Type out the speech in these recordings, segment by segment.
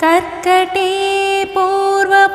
कर्कटे पूर्वफल्गुन्या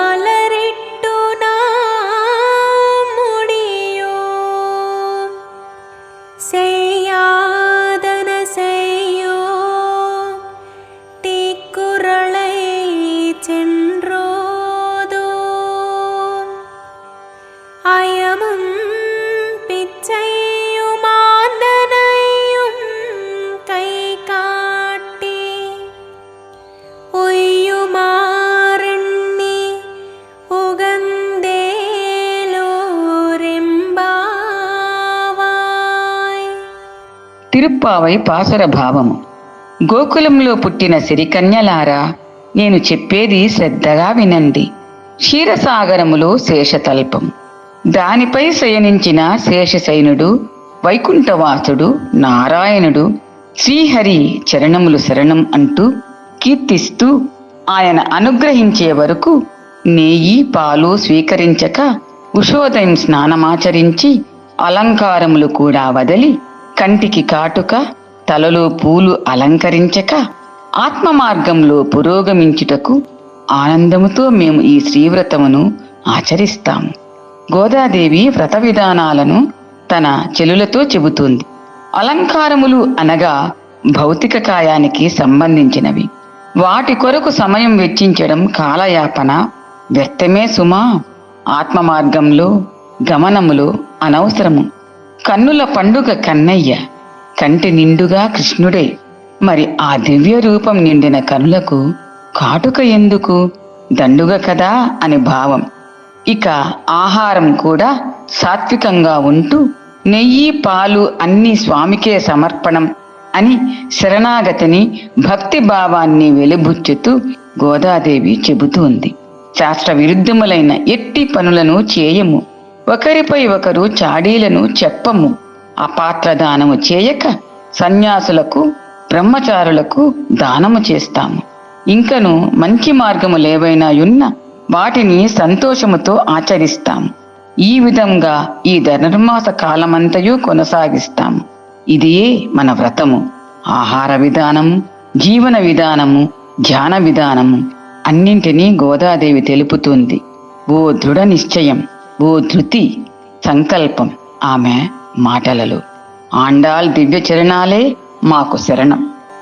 মালা తిరుప్పావై పాసుర భావము. గోకులంలో పుట్టిన సిరికన్యలారా నేను చెప్పేది శ్రద్ధగా వినండి. క్షీరసాగరములో శేషతల్పం. దానిపై శయనించిన శేషశైనుడు వైకుంఠవాసుడు నారాయణుడు శ్రీహరి చరణములు శరణం అంటూ కీర్తిస్తూ ఆయన అనుగ్రహించే వరకు నెయ్యి పాలు స్వీకరించక ఉషోదయం స్నానమాచరించి అలంకారములు కూడా వదలి కంటికి కాటుక తలలో పూలు అలంకరించక ఆత్మ మార్గంలో పురోగమించుటకు ఆనందముతో మేము ఈ శ్రీవ్రతమును ఆచరిస్తాము. గోదాదేవి వ్రత విధానాలను తన చెలులతో చెబుతుంది. అలంకారములు అనగా భౌతిక కాయానికి సంబంధించినవి. వాటి కొరకు సమయం వెచ్చించడం కాలయాపన వ్యర్థమే సుమా. ఆత్మ మార్గంలో గమనములో అనవసరము. కన్నుల పండుగ కన్నయ్య. కంటి నిండుగా కృష్ణుడే. మరి ఆ దివ్య రూపం నిండిన కనులకు కాటుక ఎందుకు? దండుగ కదా అని భావం. ఇక ఆహారం కూడా సాత్వికంగా ఉంటూ నెయ్యి పాలు అన్ని స్వామికే సమర్పణం అని శరణాగతిని భక్తి భావాన్ని వెలిబుచ్చుతూ గోదాదేవి చెబుతోంది శాస్త్ర విరుద్ధములైన ఎట్టి పనులను చేయము. ఒకరిపై ఒకరు చాడీలను చెప్పము. అపాత్ర దానము చేయక సన్యాసులకు బ్రహ్మచారులకు దానము చేస్తాము. ఇంకను మంచి మార్గములేవైనా ఉన్న వాటిని సంతోషముతో ఆచరిస్తాము. ఈ విధంగా ఈ ధనుర్మాస కాలమంతయు కొనసాగిస్తాము. ఇదియే మన వ్రతము. ఆహార విధానము జీవన విధానము ధ్యాన విధానము అన్నింటినీ గోదాదేవి తెలుపుతుంది. ఓ దృఢ నిశ్చయం. ఓ ధృతి సంకల్పం. ఆమె మాటలలో ఆండాల్ దివ్య చరణాలే మాకు శరణం.